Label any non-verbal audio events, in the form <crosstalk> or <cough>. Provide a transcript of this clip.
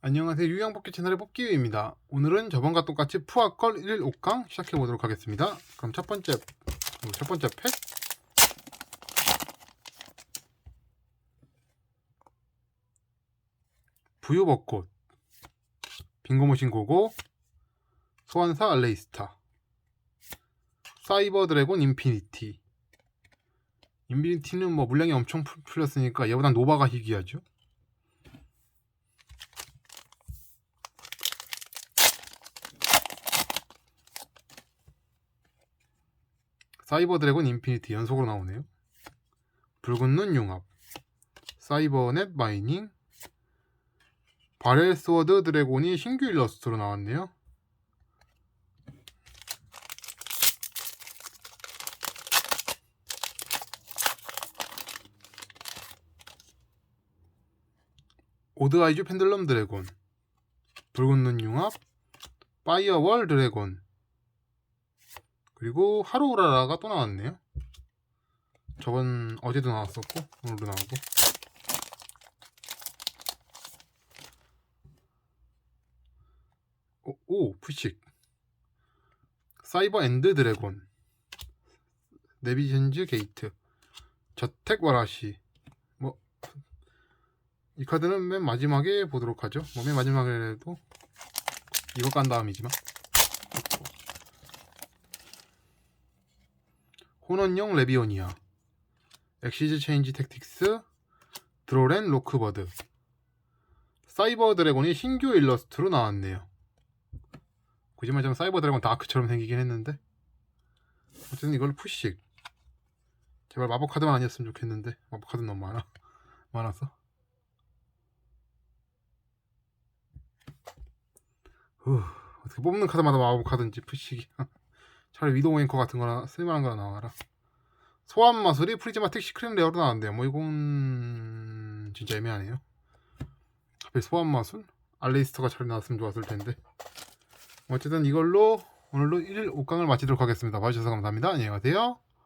안녕하세요. 유양뽑기 채널의 뽑기입니다. 오늘은 저번과 똑같이 푸아걸 1 5강 시작해 보도록 하겠습니다. 그럼 첫 번째, 어, 첫 번째 팩. 부유벚꽃, 빙고모신 고고, 소환사 알레이스타, 사이버 드래곤 인피니티. 인피니티는 뭐 물량이 엄청 풀- 풀렸으니까 얘보단 노바가 희귀하죠. 사이버 드래곤 인피니티 연속으로 나오네요. 붉은 눈 융합, 사이버넷 마이닝, 바렐 스워드 드래곤이 신규 일러스트로 나왔네요. 오드 아이즈 펜들럼 드래곤, 붉은 눈 융합, 파이어월 드래곤, 그리고 하루우라라가 또 나왔네요. 저번 어제도 나왔었고 오늘도 나오고. 오, 오 푸식. 사이버 엔드 드래곤. 네비전즈 게이트. 저택 와라시. 뭐 이 카드는 맨 마지막에 보도록 하죠. 뭐 맨 마지막에도 이거 깐 다음이지만. 혼원용 레비오니아 엑시즈 체인지 택틱스 드로렌 로크버드. 사이버 드래곤이 신규 일러스트로 나왔네요. 굳이 말하자면 사이버 드래곤 다크처럼 생기긴 했는데. 어쨌든 이걸 푸식. 제발 마법 카드만 아니었으면 좋겠는데. 마법 카드 너무 많아. <laughs> 많아서. 후, 어떻게 뽑는 카드마다 마법 카드인지 푸식이 차라리 위도우 앵커 같은 거나 쓸만한 거나 나와라. 소환 마술이 프리즈마틱 시크릿 레어로 나왔는데요. 뭐 이건 진짜 애매하네요. 하필 소환 마술? 알레이스터가 차라리 나왔으면 좋았을 텐데. 어쨌든 이걸로 오늘도 1일 5강을 마치도록 하겠습니다. 봐주셔서 감사합니다. 안녕히 가세요.